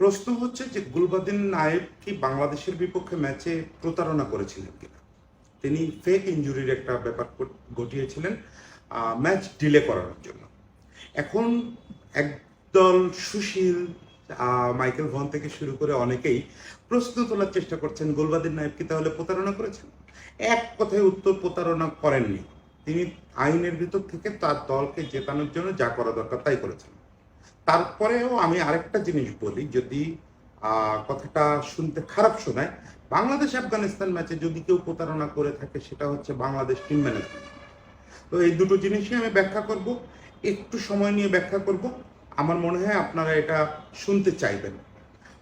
প্রশ্ন হচ্ছে যে গুলবাদিন নায়েব কি বাংলাদেশের বিপক্ষে ম্যাচে প্রতারণা করেছিলেন কিনা? তিনি ফেক ইঞ্জুরির একটা ব্যাপার ঘট- ঘটিয়েছিলেন ম্যাচ ডিলে করানোর জন্য। এখন একদল সুশীল মাইকেল ভন থেকে শুরু করে অনেকেই প্রশ্ন তোলার চেষ্টা করছেন, গোলবাদিন নায়েব কি তাহলে প্রতারণা করেছেন? এক কথায় উত্তর, প্রতারণা করেননি। তিনি আইনের ভিতর থেকে তার দলকে জেতানোর জন্য যা করা দরকার তাই করেছেন। তারপরেও আমি আরেকটা জিনিস বলি, যদি কথাটা শুনতে খারাপ শোনায়, বাংলাদেশ আফগানিস্তান ম্যাচে যদি কেউ প্রতারণা করে থাকে, সেটা হচ্ছে বাংলাদেশ টিম ম্যানেজমেন্ট। তো এই দুটো জিনিসই আমি ব্যাখ্যা করব, একটু সময় নিয়ে ব্যাখ্যা করব। আমার মনে হয় আপনারা এটা শুনতে চাইবেন।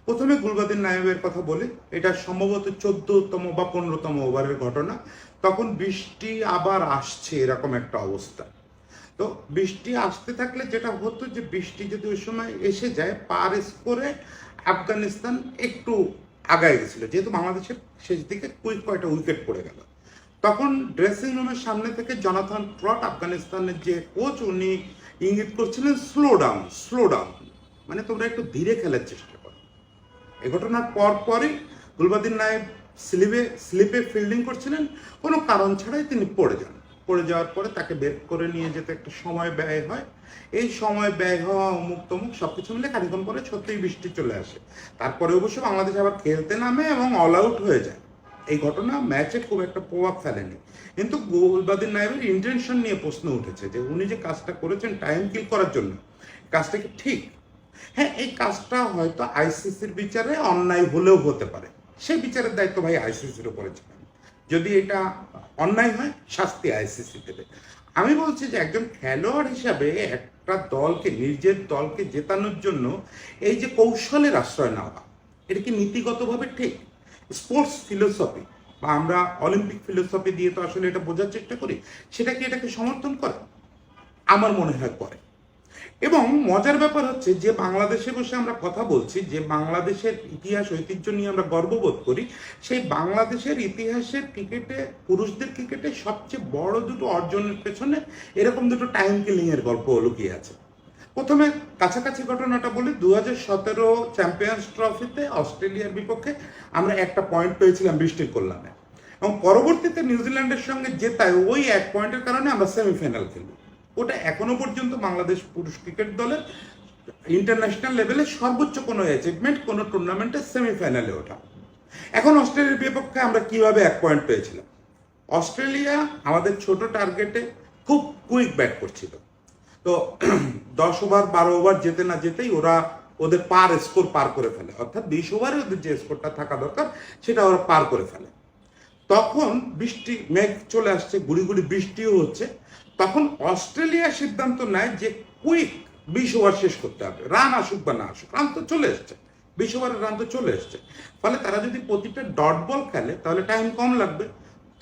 প্রথমে গুলবাদিন নায়েবের কথা বলি, এটা সম্ভবত চোদ্দতম বা পনেরোতম ওভারের ঘটনা, তখন বৃষ্টি আবার আসছে, এরকম একটা অবস্থা। তো বৃষ্টি আসতে থাকলে যেটা হতো যে বৃষ্টি যদি ওই সময় এসে যায়, পার করে আফগানিস্তান একটু আগায় গেছিল। যেহেতু বাংলাদেশের শেষ দিকে কুইক কয়টা উইকেট পড়ে গেল। তখন ড্রেসিং রুমের সামনে থেকে জনাথন ট্রট আফগানিস্তানের যে কোচ, উনি ইঙ্গিত করছিলেন স্লো ডাউন স্লো ডাউন মানে তোমরা একটু ধীরে খেলার চেষ্টা করো। এ ঘটনার পর পরই গুলবাদিন নায়েব স্লিপে স্লিপে ফিল্ডিং করছিলেন। কোনো কারণ ছাড়াই তিনি পড়ে যান। পড়ে যাওয়ার পরে তাকে বের করে নিয়ে যেতে একটা সময় ব্যয় হয়। এই সময় ব্যয় হওয়া অমুক তমুক সব কিছু মিলে খানিক্ষণ পরে সত্যিই বৃষ্টি চলে আসে। তারপরে অবশ্য বাংলাদেশ আবার খেলতে নামে এবং অল আউট হয়ে যায়। এই ঘটনা ম্যাচে খুব একটা প্রভাব ফেলেনি। কিন্তু গোলবাদিন নায়েবের ইন্টেনশন নিয়ে প্রশ্ন উঠেছে যে উনি যে কাজটা করেছেন টাইম কিল করার জন্য, কাজটা কি ঠিক? হ্যাঁ এই কাজটা হয়তো আইসিসির বিচারে অন্যায় হলেও হতে পারে। সেই বিচারের দায়িত্ব ভাই আইসিসির উপরে ছিল। যদি এটা অন্যায় হয়, শাস্তি আইসিসি দেবে। আমি বলছি যে একজন খেলোয়াড় হিসাবে একটা দলকে, নিজের দলকে জেতানোর জন্য এই যে কৌশলের আশ্রয় নেওয়া, এটা কি নীতিগতভাবে ঠিক? স্পোর্টস ফিলোসফি বা আমরা অলিম্পিক ফিলোসফি দিয়ে তো আসলে এটা বোঝার চেষ্টা করি, সেটা কি এটাকে সমর্থন করে? আমার মনে হয় করে। এবং মজার ব্যাপার হচ্ছে যে বাংলাদেশে বসে আমরা কথা বলছি, যে বাংলাদেশের ইতিহাস, ঐতিহ্য নিয়ে আমরা গর্ববোধ করি, সেই বাংলাদেশের ইতিহাসের ক্রিকেটে, পুরুষদের ক্রিকেটে সবচেয়ে বড় দুটো অর্জনের পেছনে এরকম দুটো টাইম কিলিং এর গল্প লুকিয়ে আছে। প্রথমে কাছাকাছি ঘটনাটা বলি দু হাজার সতেরো চ্যাম্পিয়ন্স ট্রফিতে অস্ট্রেলিয়ার বিপক্ষে আমরা একটা পয়েন্ট পেয়েছিলাম বৃষ্টির কল্যাণে। এবং পরবর্তীতে নিউজিল্যান্ডের সঙ্গে জেতায় ওই এক পয়েন্টের কারণে আমরা সেমিফাইনাল খেলি। ওটা এখনও পর্যন্ত বাংলাদেশ পুরুষ ক্রিকেট দলের ইন্টারন্যাশনাল লেভেলে সর্বোচ্চ কোনো অ্যাচিভমেন্ট কোনো টুর্নামেন্টের সেমিফাইনালে ওঠা। এখন অস্ট্রেলিয়ার বিপক্ষে আমরা কীভাবে এক পয়েন্ট পেয়েছিলাম? অস্ট্রেলিয়া আমাদের ছোট টার্গেটে খুব কুইক ব্যাট করছিল। তো দশ ওভার বারো ওভার যেতে না যেতেই ওরা ওদের পার স্কোর পার করে ফেলে। অর্থাৎ বিশ ওভারে ওদের যে স্কোরটা থাকা দরকার, সেটা ওরা পার করে ফেলে। তখন বৃষ্টি, মেঘ চলে আসছে, গুড়ি গুড়ি বৃষ্টিও হচ্ছে। তখন অস্ট্রেলিয়া সিদ্ধান্ত নেয় যে কুইক বিশ ওভার শেষ করতে হবে। রান আসুক বা না আসুক রান তো চলে এসছে। বিশ ওভারের রান তো চলে এসছে। ফলে তারা যদি প্রতিটা ডট বল খেলে, তাহলে টাইম কম লাগবে।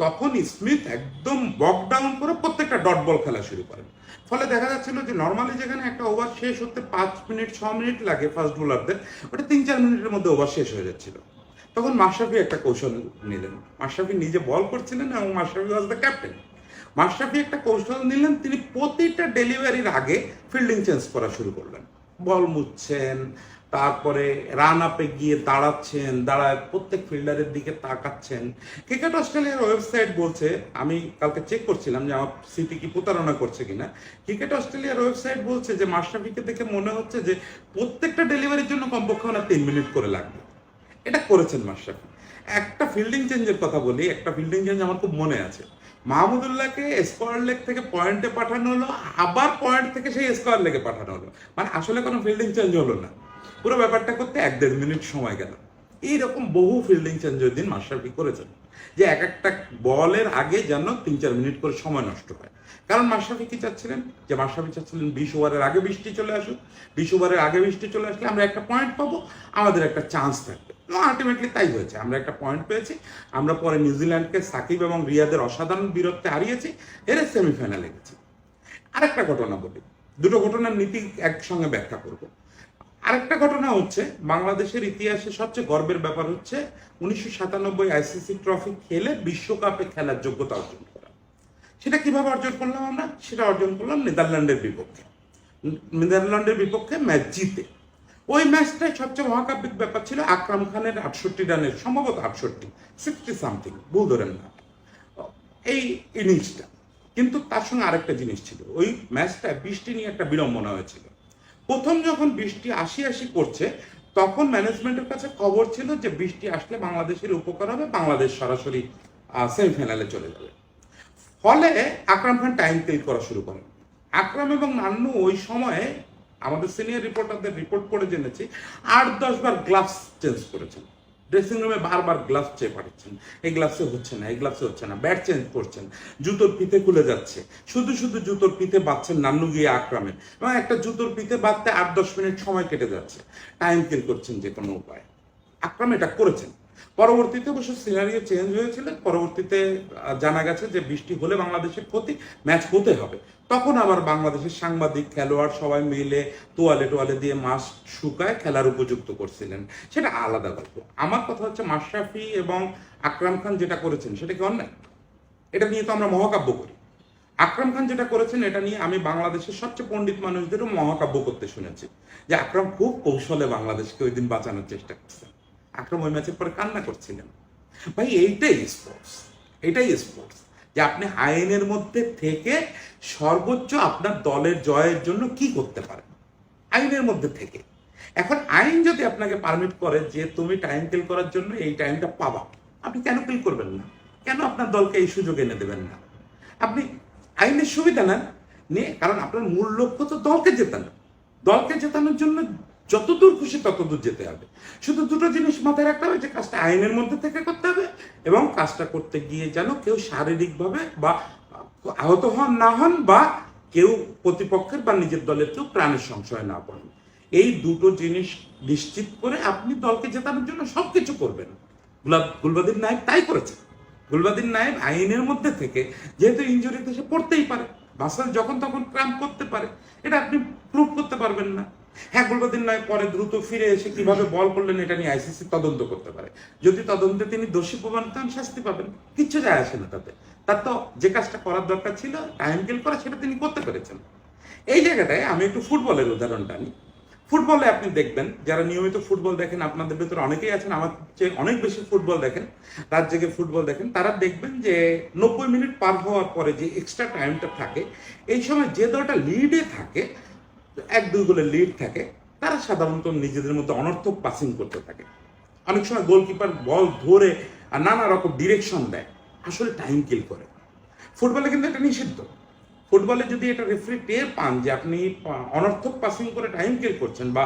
তখন স্মিথ একদম বক ডাউন করে প্রত্যেকটা ডট বল খেলা শুরু করেন। ফলে দেখা যাচ্ছিল যে নর্মালি যেখানে একটা ওভার শেষ হতে পাঁচ মিনিট ছ মিনিট লাগে ফার্স্ট বোলারদের ওটা তিন চার মিনিটের মধ্যে ওভার শেষ হয়ে যাচ্ছিল। তখন মাশরাফি একটা কৌশল নিলেন। মাশরাফি নিজে বল করছিলেন এবং Mashrafe was the captain Mashrafe একটা কৌশল নিলেন, তিনি প্রতিটা ডেলিভারির আগে ফিল্ডিং চেঞ্জ করা শুরু করলেন। বল মুছছেন, তারপরে রান আপে গিয়ে দাঁড়াচ্ছেন, দাঁড়ায় প্রত্যেক ফিল্ডারের দিকে তাকাচ্ছেন। ক্রিকেট অস্ট্রেলিয়ার ওয়েবসাইট বলছে, আমি কালকে চেক করছিলাম যে আমার স্মৃতি কি প্রতারণা করছে কিনা। ক্রিকেট অস্ট্রেলিয়ার ওয়েবসাইট বলছে যে মাশরাফিকে দেখে মনে হচ্ছে যে প্রত্যেকটা ডেলিভারির জন্য কমপক্ষে ওনার তিন মিনিট করে লাগবে। এটা করেছেন মাশরাফি। একটা ফিল্ডিং চেঞ্জের কথা বলি, একটা ফিল্ডিং চেঞ্জ আমার খুব মনে আছে। মাহমুদুল্লাহকে স্কোয়ার লেগ থেকে পয়েন্টে পাঠানো হলো, আবার পয়েন্ট থেকে সেই স্কোয়ার লেগে পাঠানো হলো। মানে আসলে কোনো ফিল্ডিং চেঞ্জ হলো না। পুরো ব্যাপারটা করতে এক দেড় মিনিট সময় গেল। এইরকম বহু ফিল্ডিং চেঞ্জ ওই দিন মাশরাফি করেছেন, যে এক একটা বলের আগে যেন তিন চার মিনিট করে সময় নষ্ট হয়। কারণ মাশরাফি কি চাচ্ছিলেন? যে মাশরাফি চাচ্ছিলেন বিশ ওভারের আগে বৃষ্টি চলে আসুক, বিশ ওভারের আগে বৃষ্টি চলে আসলে আমরা একটা পয়েন্ট পাবো, আমাদের একটা চান্স থাকবে আলটিমেটলি তাই হয়েছে। আমরা একটা পয়েন্ট পেয়েছি, আমরা পরে নিউজিল্যান্ডকে সাকিব এবং রিয়াদের অসাধারণ বীরত্বে হারিয়েছি এর সেমিফাইনালে গেছি। আরেকটা ঘটনা বলি দুটো ঘটনার নীতি একসঙ্গে ব্যাখ্যা করব। আরেকটা ঘটনা হচ্ছে, বাংলাদেশের ইতিহাসে সবচেয়ে গর্বের ব্যাপার হচ্ছে, উনিশশো সাতানব্বই আইসিসি ট্রফি খেলে বিশ্বকাপে খেলার যোগ্যতা অর্জন করা। সেটা কীভাবে অর্জন করলাম আমরা? সেটা অর্জন করলাম নেদারল্যান্ডের বিপক্ষে। নেদারল্যান্ডের বিপক্ষে ম্যাচ জিতে। ওই ম্যাচটাই সবচেয়ে মহাকাব্যিক ব্যাপার ছিল আকরাম খানের আটষট্টি রানের, সম্ভবত আটষট্টি সিক্সটি সামথিং ভুল ধরেন না। এই ইনিংসটা কিন্তু তার সঙ্গে আরেকটা জিনিস ছিল, ওই ম্যাচটা বৃষ্টি নিয়ে একটা বিড়ম্বনা হয়েছিল। প্রথম যখন বৃষ্টি আসি আসি করছে, তখন ম্যানেজমেন্টের কাছে খবর ছিল যে বৃষ্টি আসলে বাংলাদেশের উপকার হবে, বাংলাদেশ সরাসরি সেমিফাইনালে চলে যাবে। ফলে আকরাম খান টাইম কিল করা শুরু করেন। আকরাম এবং নান্নু ওই সময়ে আমাদের সিনিয়র রিপোর্টারদের রিপোর্ট করে জেনেছি, আট দশ বার গ্লাভস চেঞ্জ করেছেন। ড্রেসিং রুমে বারবার গ্লাভস চেয়ে পাঠাচ্ছেন। এই গ্লাভসে হচ্ছে না, এই গ্লাভসে হচ্ছে না ব্যাট চেঞ্জ করছেন। জুতোর পিঠে খুলে যাচ্ছে। শুধু শুধু জুতোর পিঠে বাঁধছেন নান্নু গিয়ে আক্রামের এবং একটা জুতোর পিঠে বাঁধতে আট দশ মিনিট সময় কেটে যাচ্ছে। টাইম কিল করছেন যে কোনো উপায়। আকরাম এটা করেছেন। পরবর্তীতে অবশ্য সিনারিও চেঞ্জ হয়েছিল, পরবর্তীতে জানা গেছে যে বৃষ্টি হলে বাংলাদেশের ক্ষতি ম্যাচ হতে হবে। তখন আবার বাংলাদেশের সাংবাদিক, খেলোয়াড় সবাই মিলে তোয়ালে টোয়ালে দিয়ে মাস শুকায় খেলার উপযুক্ত করছিলেন। সেটা আলাদা গল্প। আমার কথা হচ্ছে মাশরাফি এবং আকরাম খান যেটা করেছেন, সেটা কি অন্যায়? এটা নিয়ে তো আমরা মহাকাব্য করি। আকরাম খান যেটা করেছেন, এটা নিয়ে আমি বাংলাদেশের সবচেয়ে পণ্ডিত মানুষদেরও মহাকাব্য করতে শুনেছি। যে আকরাম খুব কৌশলে বাংলাদেশকে ওই দিন বাঁচানোর চেষ্টা করছেন আকরাম ওই ম্যাচের পরে কান্না করছিলেন। ভাই, এইটাই স্পোর্টস এটাই স্পোর্টস যে আপনি আইনের মধ্যে থেকে সর্বোচ্চ আপনার দলের জয়ের জন্য কি করতে পারেন। আইনের মধ্যে থেকে। এখন আইন যদি আপনাকে পারমিট করে যে তুমি টাইম কিল করার জন্য এই টাইমটা পাবা, আপনি কেন কিল করবেন না? কেন আপনার দলকে এই সুযোগ এনে দেবেন না? আপনি আইনের সুবিধা নেন। নিয়ে, কারণ আপনার মূল লক্ষ্য তো দলকে জেতানো। দলকে জেতানোর জন্য যতদূর খুশি ততদূর যেতে হবে। শুধু দুটো জিনিস মাথায় রাখতে হবে যে, কাজটা আইনের মধ্যে থেকে করতে হবে এবং কাজটা করতে গিয়ে যেন কেউ শারীরিকভাবে বা আহত হন, না হন বা কেউ প্রতিপক্ষের বা নিজের দলের কেউ প্রাণের সংশয় না পড়েন। এই দুটো জিনিস নিশ্চিত করে আপনি দলকে জেতানোর জন্য সবকিছু করবেন। গুলাব, গুলবাদিন নায়েব তাই করেছে। গুলবাদিন নায়েব আইনের মধ্যে থেকে যেহেতু ইঞ্জুরিতে সে পড়তেই পারে। মাসাল যখন তখন ক্রাম্প করতে পারে। এটা আপনি প্রুভ করতে পারবেন না। হ্যাঁ গুলবাদিন নায়েব পরে দ্রুত ফিরে এসে কীভাবে বল করলেন এটা নিয়ে আইসিসি তদন্ত করতে পারে। যদি তদন্তে তিনি দোষী প্রমাণিত হন শাস্তি পাবেন। কিচ্ছু যায় আসে না তাতে। তার তো যে কাজটা করার দরকার ছিল টাইম কিল করা, সেটা তিনি করতে পেরেছেন। এই জায়গাটায় আমি একটু ফুটবলের উদাহরণটা নিই ফুটবলে আপনি দেখবেন, যারা নিয়মিত ফুটবল দেখেন, আপনাদের ভেতরে অনেকেই আছেন, আমার চেয়ে অনেক বেশি ফুটবল দেখেন, রাত জেগে ফুটবল দেখেন, তারা দেখবেন যে নব্বই মিনিট পার হওয়ার পরে যে এক্সট্রা টাইমটা থাকে, এই সময় যে দলটা লিডে থাকে এক দুই গোলের লিড থাকে, তারা সাধারণত নিজেদের মধ্যে অনর্থক পাসিং করতে থাকে। অনেক সময় গোলকিপার বল ধরে আর নানা রকম ডিরেকশন দেয়, আসলে টাইম কিল করে। ফুটবলে কিন্তু এটা নিষিদ্ধ। ফুটবলে যদি এটা রেফারি টের পান যে আপনি অনর্থক পাসিং করে টাইম কিল করছেন বা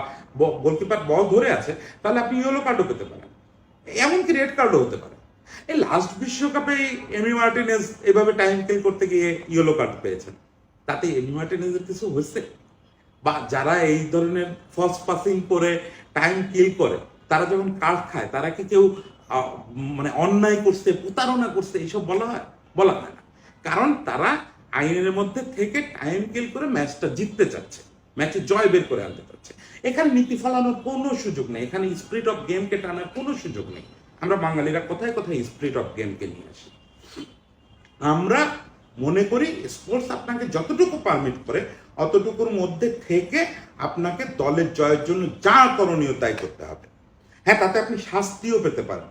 গোলকিপার বল ধরে আছে, তাহলে আপনি ইয়েলো কার্ডও পেতে পারেন। এমনকি রেড কার্ডও হতে পারে। এই লাস্ট বিশ্বকাপে এমি মার্টিনেজ এভাবে টাইম কিল করতে গিয়ে ইয়েলো কার্ড পেয়েছেন। তাতে এমি মার্টিনেজের কিছু হয়েছে? বা যারা এই ধরনের ফলস পাসিং করে টাইম কিল করে, তারা যখন কার্ড খায়, তারা কি কেউ মানে অন্যায় করছে, প্রতারণা করছে, এইসব বলা হয়? বলা হয় না। কারণ তারা আইনের মধ্যে থেকে টাইম কিল করে ম্যাচটা জিততে চাচ্ছে। ম্যাচে জয় বের করে আনতে চাচ্ছে। এখানে নীতি ফলানোর কোনো সুযোগ নেই। এখানে স্পিরিট অফ গেমকে টানার কোনো সুযোগ নেই। আমরা বাঙালিরা কোথায় কোথায় স্পিরিট অফ গেমকে নিয়ে আসি। আমরা মনে করি স্পোর্টস আপনাকে যতটুকু পারমিট করে অতটুকুর মধ্যে থেকে আপনাকে দলের জয়ের জন্য যা করণীয় তাই করতে হবে। হ্যাঁ তাতে আপনি শাস্তিও পেতে পারেন।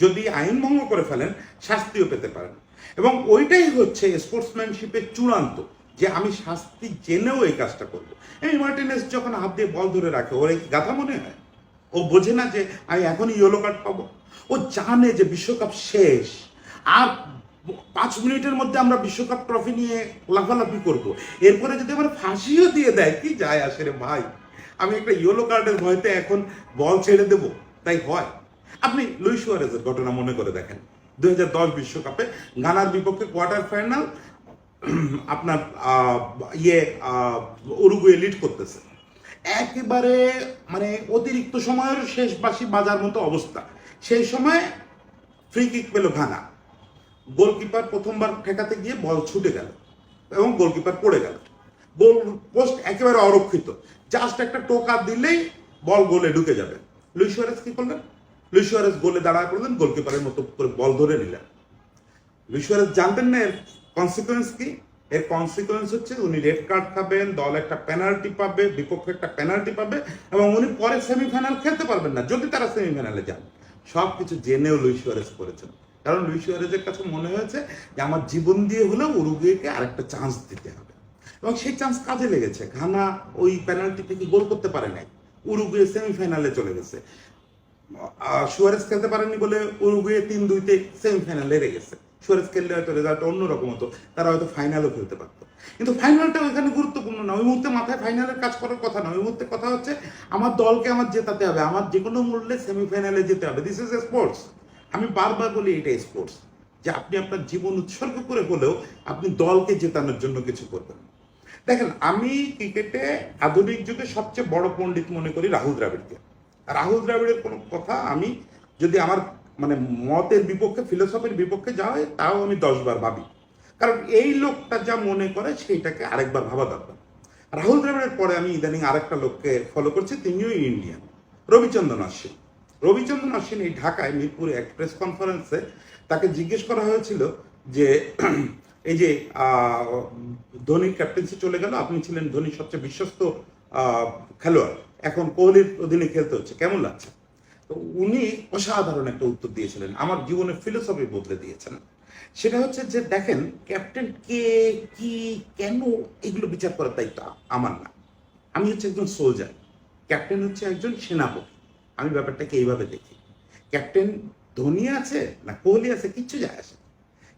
যদি আইন ভঙ্গ করে ফেলেন, শাস্তিও পেতে পারেন। এবং ওইটাই হচ্ছে স্পোর্টসম্যানশিপের চূড়ান্ত, যে আমি শাস্তি জেনেও এই কাজটা করব। এই মার্টিনেস যখন হাত দিয়ে বল ধরে রাখে, ওর এই গাথা মনে হয়? ও বোঝে না যে আমি এখনই ইয়েলো কার্ড পাবো। ও জানে যে বিশ্বকাপ শেষ, আর পাঁচ মিনিটের মধ্যে আমরা বিশ্বকাপ ট্রফি নিয়ে লাফালাফি করব। এরপরে যদি আমার ফাঁসিও দিয়ে দেয়, কি যায় আসে রে ভাই? আমি একটা ইয়েলো কার্ডের ভয়তে এখন বল ছেড়ে দেব। তাই হয়। আপনি লুই ঘটনা মনে করে দেখেন। দশ বিশ্বকাপে গানার বিপক্ষে কোয়ার্টার ফাইনাল আপনার ইয়ে উরুগুয়ে লিড করতেছে। একেবারে মানে অতিরিক্ত সময়ের শেষ বাসি বাজার মতো অবস্থা। সেই সময় ফ্রি কিক পেল ঘানা। গোলকিপার প্রথমবার ঠেকাতে গিয়ে বল ছুটে গেল এবং গোলকিপার পড়ে গেল। গোল পোস্ট একেবারে অরক্ষিত। জাস্ট একটা টোকা দিলেই বল গোলে ঢুকে যাবে। লুই সুয়ারেজ কি করলেন? লুই সুয়ারেজ গোলে দাঁড়ায় পড়লেন, গোলকিপারের মতো করে বল ধরে নিলেন। লুই সুয়ারেজ জানতেন না এর কনসিকুয়েন্স কি? এর কনসিকুয়েন্স হচ্ছে উনি রেড কার্ড খাবেন, দল একটা পেনাল্টি পাবে, বিপক্ষ একটা পেনাল্টি পাবে এবং উনি পরে সেমিফাইনাল খেলতে পারবেন না। যদি তারা সেমিফাইনালে যান সব কিছু জেনেও লুই সুয়ারেজ করেছেন। কারণ লুই সুয়ারেজের কাছে মনে হয়েছে যে আমার জীবন দিয়ে হলেও উরুগুয়েকে আরেকটা চান্স দিতে হবে। এবং সেই চান্স কাজে লেগেছে। ঘানা ওই পেনাল্টি থেকে গোল করতে পারে নাই? উরুগুয়ে সেমিফাইনালে চলে গেছে। সুয়ারেজ খেলতে পারেনি বলে উরুগুয়ে তিন দুইতে সেমিফাইনালে হেরে গেছে। সুয়ারেজ খেললে হয়তো রেজাল্ট অন্যরকম হতো। তারা হয়তো ফাইনালও খেলতে পারতো। কিন্তু ফাইনালটা ওইখানে গুরুত্বপূর্ণ না। ওই মুহূর্তে মাথায় ফাইনালের কাজ করার কথা না। ওই মুহূর্তে কথা হচ্ছে, আমার দলকে আমার জেতাতে হবে। আমার যে কোনো মূল্যে সেমিফাইনালে যেতে হবে। দিস ইজ এ স্পোর্টস আমি বারবার বলি, এটা স্পোর্টস যে আপনি আপনার জীবন উৎসর্গ করে হলেও আপনি দলকে জেতানোর জন্য কিছু করবেন দেখেন, আমি ক্রিকেটে আধুনিক যুগে সবচেয়ে বড় পণ্ডিত মনে করি রাহুল দ্রাবিড়কে। রাহুল দ্রাবিড়ের কোনো কথা আমি যদি আমার মানে মতের বিপক্ষে ফিলোসফির বিপক্ষে যা হয়, তাও আমি দশবার ভাবি। কারণ এই লোকটা যা মনে করে, সেইটাকে আরেকবার ভাবা দরকার। রাহুল দ্রাবিড়ের পরে আমি ইদানিং আরেকটা লোককে ফলো করছি, তিনিও ইন্ডিয়ান। রবিচন্দ্রন অশ্বিন রবিচন্দ্রন অশ্বিন এই ঢাকায় মিরপুরে এক প্রেস কনফারেন্সে তাকে জিজ্ঞেস করা হয়েছিল যে, এই যে ধোনির ক্যাপ্টেন্সি চলে গেল, আপনি ছিলেন ধোনির সবচেয়ে বিশ্বস্ত খেলোয়াড়। এখন কোহলির অধীনে খেলতে হচ্ছে, কেমন লাগছে? তো উনি অসাধারণ একটা উত্তর দিয়েছিলেন, আমার জীবনের ফিলোসফি বদলে দিয়েছেন। সেটা হচ্ছে যে, দেখেন ক্যাপ্টেন কে, কি, কেন এগুলো বিচার করার দায়িত্ব আমার না। আমি হচ্ছে একজন সোলজার ক্যাপ্টেন হচ্ছে একজন সেনাপতি। আমি ব্যাপারটাকে এইভাবে দেখি। ক্যাপ্টেন ধোনি আছে না কোহলি আছে, কিচ্ছু যায় আসে।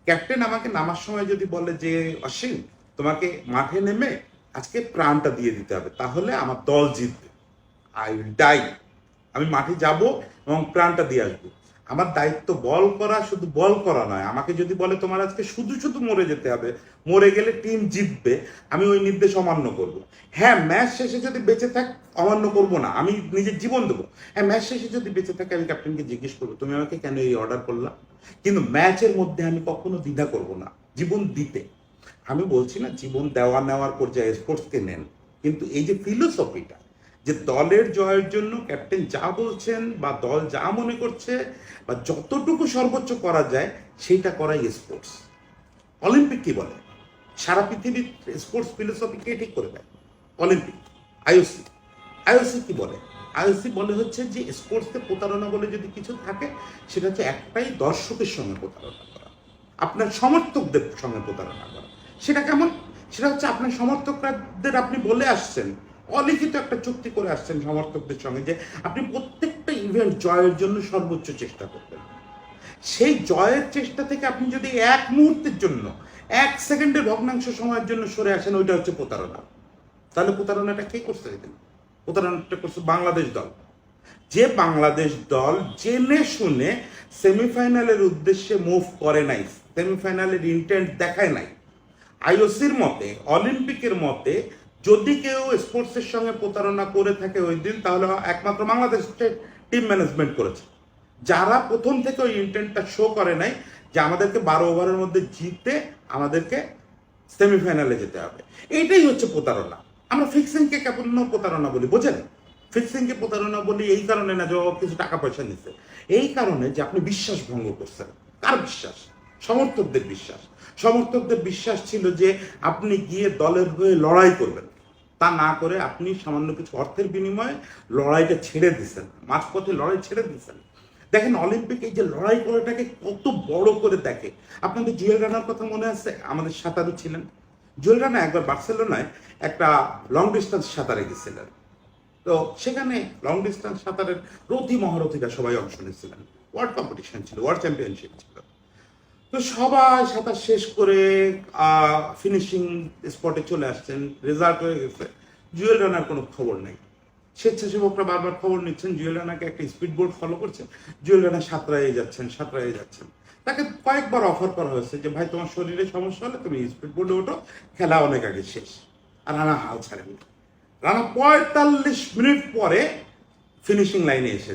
ক্যাপ্টেন আমাকে নামার সময় যদি বলে যে, অসীম, তোমাকে মাঠে নেমে আজকে প্রাণটা দিয়ে দিতে হবে, তাহলে আমার দল জিতবে। আই উইল ডাই আমি মাঠে যাব এবং প্রাণটা দিয়ে আসব। আমার দায়িত্ব বল করা শুধু বল করা নয়। আমাকে যদি বলে তোমার আজকে শুধু শুধু মরে যেতে হবে, মরে গেলে টিম জিতবে, আমি ওই নির্দেশ অমান্য করব। হ্যাঁ ম্যাচ শেষে যদি বেঁচে থাক, অমান্য করব না, আমি নিজের জীবন দেবো। হ্যাঁ ম্যাচ শেষে যদি বেঁচে থাকে, আমি ক্যাপ্টেনকে জিজ্ঞেস করব, তুমি আমাকে কেন এই অর্ডার করলাম কিন্তু ম্যাচের মধ্যে আমি কখনো দ্বিধা করব না, জীবন দিতে। আমি বলছি না, জীবন দেওয়া নেওয়ার পর্যায়ে স্পোর্টসকে নেন। কিন্তু এই যে ফিলোসফিটা যে দলের জয়ের জন্য ক্যাপ্টেন যা বলছেন বা দল যা মনে করছে বা যতটুকু সর্বোচ্চ করা যায়, সেইটা করাই স্পোর্টস অলিম্পিক কি বলে? সারা পৃথিবীর স্পোর্টস ফিলোসফি কে ঠিক করে দেয়? অলিম্পিক আইওসি আইওসি কি বলে? আইওসি বলে হচ্ছে যে স্পোর্টসকে প্রতারণা বলে যদি কিছু থাকে, সেটা হচ্ছে একটাই দর্শকের সঙ্গে প্রতারণা করা। আপনার সমর্থকদের সঙ্গে প্রতারণা করা। সেটা কেমন? সেটা হচ্ছে আপনার সমর্থকদের আপনি বলে আসছেন অলিখিত একটা চুক্তি করে আসছেন সমর্থকদের সঙ্গে যে আপনি প্রত্যেকটা ইভেন্ট জয়ের জন্য সর্বোচ্চ চেষ্টা করবেন। সেই জয়ের চেষ্টা থেকে আপনি যদি এক মুহূর্তের জন্য, এক সেকেন্ডের ভগ্নাংশ সময়ের জন্য সরে আসেন, ওইটা হচ্ছে প্রতারণা। তাহলে প্রতারণাটা কে করছে এখানে প্রতারণাটা করছে বাংলাদেশ দল। যে বাংলাদেশ দল জেনে শুনে সেমিফাইনালের উদ্দেশ্যে মুভ করে নাই, সেমিফাইনালের ইন্টেন্ট দেখায় নাই। আইওসির মতে অলিম্পিকের মতে যদি কেউ স্পোর্টসের সঙ্গে প্রতারণা করে থাকে ওই দিন, তাহলে একমাত্র বাংলাদেশ টিম ম্যানেজমেন্ট করেছে। যারা প্রথম থেকে ওই ইন্টেন্টটা শো করে নাই যে আমাদেরকে বারো ওভারের মধ্যে জিতে আমাদেরকে সেমিফাইনালে যেতে হবে। এইটাই হচ্ছে প্রতারণা। আমরা ফিক্সিংকে কেবল প্রতারণা বলি, বোঝেন? ফিক্সিংকে প্রতারণা বলি এই কারণে না যে কিছু টাকা পয়সা নিচ্ছে এই কারণে যে আপনি বিশ্বাস ভঙ্গ করছেন। কার বিশ্বাস? সমর্থকদের বিশ্বাস। সমর্থকদের বিশ্বাস ছিল যে আপনি গিয়ে দলের হয়ে লড়াই করবেন। তা না করে আপনি সামান্য কিছু অর্থের বিনিময়ে লড়াইটা ছেড়ে দিচ্ছেন মাঝপথে লড়াই ছেড়ে দিচ্ছেন দেখেন অলিম্পিক এই যে লড়াই করাটাকে কত বড় করে দেখে। আপনাদের জুয়েল রানার কথা মনে আছে? আমাদের সাঁতারু ছিলেন। জুয়েল রানা একবার বার্সেলোনায় একটা লং ডিস্টেন্স সাঁতারে গেছিলেন। তো সেখানে লং ডিস্টেন্স সাঁতারের রথি মহারথীরা সবাই অংশ নিয়েছিলেন। ওয়ার্ল্ড কম্পিটিশন ছিল ওয়ার্ল্ড চ্যাম্পিয়নশিপ ছিল। তো সবাই সাঁতার শেষ করে ফিনিশিং স্পটে চলে আসছেন। রেজাল্ট হয়ে গেছে। জুয়েল রানার কোনো খবর নেই। স্বেচ্ছাসেবকরা বারবার খবর নিচ্ছেন, জুয়েল রানাকে একটা স্পিড বোর্ড ফলো করছেন। জুয়েল রানা সাঁতরাই যাচ্ছেন সাঁতরাই যাচ্ছেন। তাকে কয়েকবার অফার করা হয়েছে যে, ভাই, তোমার শরীরে সমস্যা হলে তুমি স্পিড বোর্ডে ওঠো, খেলা অনেক আগে শেষ। আর রানা হাল ছাড়েনি রানা পঁয়তাল্লিশ মিনিট পরে ফিনিশিং লাইনে এসে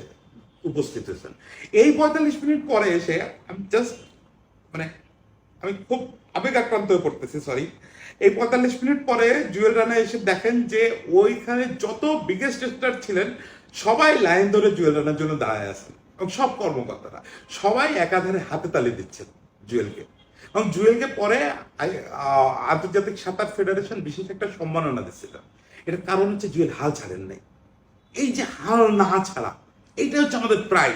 উপস্থিত হয়েছেন। এই পঁয়তাল্লিশ মিনিট পরে এসে আমি জাস্ট মানে আমি খুব আবেগ আক্রান্ত হয়ে পড়তেছি সরি এই পঁয়তাল্লিশ মিনিট পরে জুয়েল রানা এসে দেখেন যে ওইখানে যত বিগেস্ট স্টার ছিলেন, সবাই লাইন ধরে জুয়েল রানার জন্য দাঁড়ায় আছেন এবং সব কর্মকর্তারা, সবাই একাধারে হাতে তালি দিচ্ছেন জুয়েলকে। এবং জুয়েলকে পরে আন্তর্জাতিক সাঁতার ফেডারেশন বিশেষ একটা সম্মাননা দিচ্ছিল। এটার কারণ হচ্ছে জুয়েল হাল ছাড়েন নাই। এই যে হাল না ছাড়া এইটা হচ্ছে আমাদের একটা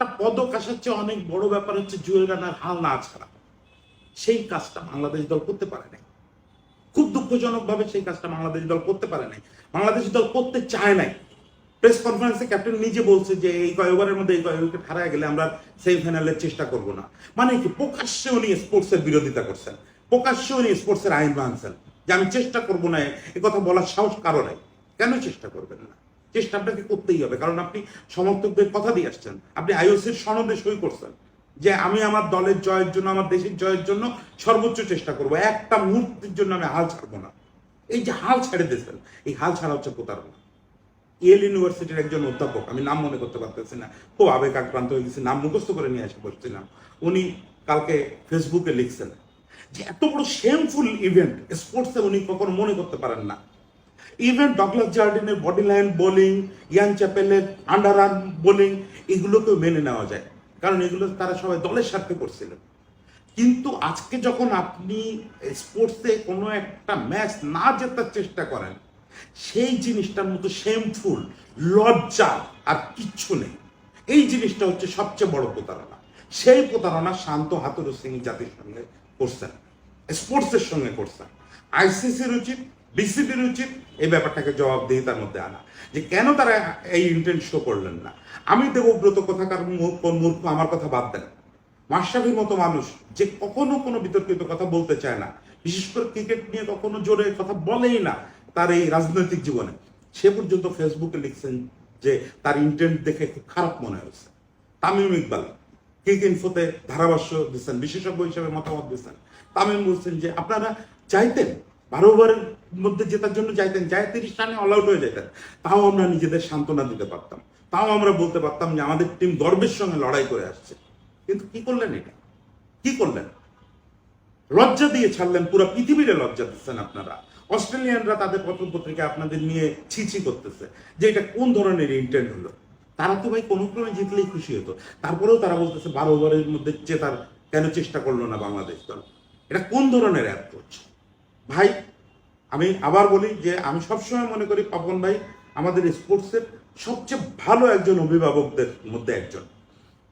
পদক আসার চেয়ে অনেক বড় ব্যাপার হচ্ছে জুয়েল রানার হাল না ছাড়া। সেই কাজটা বাংলাদেশ দল করতে পারে নাই। খুব দুঃখজনকভাবে সেই কাজটা বাংলাদেশ দল করতে পারে নাই। বাংলাদেশ দল করতে চায় নাই। প্রেস কনফারেন্সে ক্যাপ্টেন নিজে বলছে যে এই কয় ওভারের মধ্যে এই কয় উইকেট হারায় গেলে আমরা সেমিফাইনালের চেষ্টা করব না। মানে কি প্রকাশ্যে উনি স্পোর্টসের বিরোধিতা করছেন। প্রকাশ্যে উনি স্পোর্টসের আইন ভাঙছেন। যে আমি চেষ্টা করব না, এ কথা বলার সাহস কারও নাই। কেন চেষ্টা করবেন না? চেষ্টা আপনাকে করতেই হবে, কারণ আপনি সমর্থকদের কথা দিয়ে আসছেন। আপনি আইওসির সনদে সই করছেন যে আমি আমার দলের জয়ের জন্য, আমার দেশের জয়ের জন্য সর্বোচ্চ চেষ্টা করব। একটা মুহূর্তের জন্য আমি হাল ছাড়বো না। এই যে হাল ছেড়ে দিয়েছেন, এই হাল ছাড়া হচ্ছে প্রতারণা। ইয়েল ইউনিভার্সিটির একজন অধ্যাপক, আমি নাম মনে করতে পারতেছি না, খুব আবেগ আক্রান্ত হয়ে গেছি, নাম মুখস্থ করে নিয়ে এসে বসছিলাম উনি কালকে ফেসবুকে লিখছেন যে, এত বড় শেমফুল ইভেন্ট স্পোর্টসে উনি কখনো মনে করতে পারেন না। ইভেন ডগলাস জার্ডিনের বডি লাইন বোলিং ইয়ান চ্যাপেলের আন্ডার আর্ম বোলিং এগুলোকেও মেনে নেওয়া যায়। কারণ এগুলো তারা সবাই দলের স্বার্থে করছিলেন কিন্তু আজকে যখন আপনি স্পোর্টসে কোনো একটা ম্যাচ না জেতার চেষ্টা করেন, সেই জিনিসটার মতো শেমফুল লজ্জা আর কিচ্ছু নেই। এই জিনিসটা হচ্ছে সবচেয়ে বড় প্রতারণা। সেই প্রতারণা শান্ত হাতুরু সিং জাতির সঙ্গে করছেন। স্পোর্টসের সঙ্গে করছেন। আইসিসির উচিত। বিসিবির উচিত এই ব্যাপারটাকে জবাবদিহিতার মধ্যে আনা। যে কেন তারা এই ইন্টেন্ট শো করলেন না? আমি দেবব্রত কথাকার মূর্খ মূর্খ আমার কথা বাদ দেন। মাশরাফির মতো মানুষ যে কখনো কোনো বিতর্কিত কথা বলতে চায় না, বিশেষ করে ক্রিকেট নিয়ে কখনো জোরে কথা বলেই না তার এই রাজনৈতিক জীবনে। সে পর্যন্ত ফেসবুকে লিখছেন যে তার ইন্টেন্ট দেখে খুব খারাপ মনে হয়েছে। তামিম ইকবাল, ক্রিক ইনফোতে ধারাভাষ্য দিচ্ছেন, বিশেষজ্ঞ হিসেবে মতামত দিচ্ছেন। তামিম বলছেন যে আপনারা চাইতেন বারো ওভারের মধ্যে জেতার জন্য চাইতেন যায় তিরিশ রানে অল আউট হয়ে যেতেন তাও আমরা নিজেদের সান্ত্বনা দিতে পারতাম। তাও আমরা বলতে পারতাম যে আমাদের টিম গর্বের সঙ্গে লড়াই করে আসছে। কিন্তু কি করলেন এটা? কি করলেন? লজ্জা দিয়ে ছাড়লেন, পুরো পৃথিবীরে লজ্জা দিচ্ছেন আপনারা। অস্ট্রেলিয়ানরা তাদের পত্র পত্রিকা আপনাদের নিয়ে ছিছি করতেছে যে এটা কোন ধরনের ইন্টেন্ট হলো? তারা তো ভাই কোনো ক্রমে জিতলেই খুশি হতো। তারপরেও তারা বলতেছে বারো ওভারের মধ্যে জেতার কেন চেষ্টা করল না বাংলাদেশ দল? এটা কোন ধরনের অ্যাপ্রোচ ভাই, আমি আবার বলি যে আমি সবসময় মনে করি, পাপন ভাই, আমাদের স্পোর্টসের সবচেয়ে ভালো একজন অভিভাবকদের মধ্যে একজন।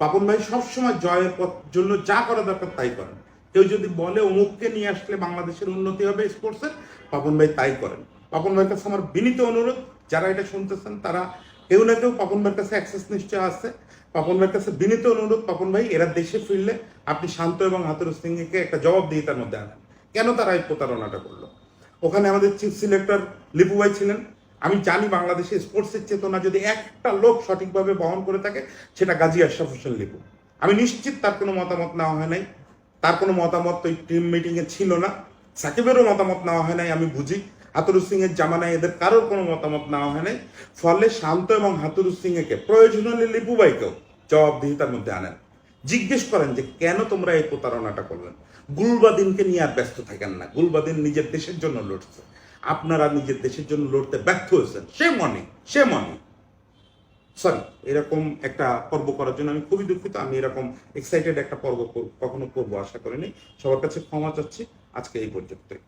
পাপন ভাই সবসময় জয়ের পথ জন্য যা করা দরকার তাই করেন। কেউ যদি বলে অমুককে নিয়ে আসলে বাংলাদেশের উন্নতি হবে স্পোর্টসের, পাপন ভাই তাই করেন। পাপন ভাইয়ের কাছে আমার বিনীত অনুরোধ, যারা এটা শুনতেছেন তারা কেউ না কেউ পাপন ভাইয়ের কাছে অ্যাক্সেস নিশ্চয় আছে। পাপন ভাইয়ের কাছে বিনীত অনুরোধ, পাপন ভাই, এরা দেশে ফিরলে আপনি শান্ত এবং হাতুর সিংকে একটা জবাব দিয়ে তার মধ্যে আনেন। কেন তারা এই প্রতারণাটা করল? ওখানে আমাদের চিফ সিলেক্টর লিপু ভাই ছিলেন। আমি জানি বাংলাদেশে স্পোর্টসের চেতনা যদি একটা লোক সঠিকভাবে বহন করে থাকে, সেটা গাজী আশরাফ হোসেন লিপু। আমি নিশ্চিত তার কোনো মতামত নেওয়া হয় নাই। তার কোনো মতামত ওই টিম মিটিংয়ে ছিল না। সাকিবেরও মতামত নেওয়া হয় নাই, আমি বুঝি। হাতুরু সিং এর জামানায় এদের কারোর কোনো মতামত নেওয়া হয় নাই। ফলে শান্ত এবং হাতুরু সিং একে প্রয়োজন হলে লিপু ভাইকেও জবাবদিহিতার মধ্যে আনেন। জিজ্ঞেস করেন যে কেন তোমরা এই প্রতারণাটা করলেন গুলবাদিনকে নিয়ে আর ব্যস্ত থাকেন না। গুলবাদিন নিজের দেশের জন্য লড়ছে। আপনারা নিজের দেশের জন্য লড়তে ব্যর্থ হয়েছেন। সে মনে সে মনে। সরি এরকম একটা পর্ব করার জন্য আমি খুবই দুঃখিত। আমি এরকম এক্সাইটেড একটা পর্ব কখনো করব, আশা করিনি। সবার কাছে ক্ষমা চাচ্ছি। আজকে এই পর্যন্তই।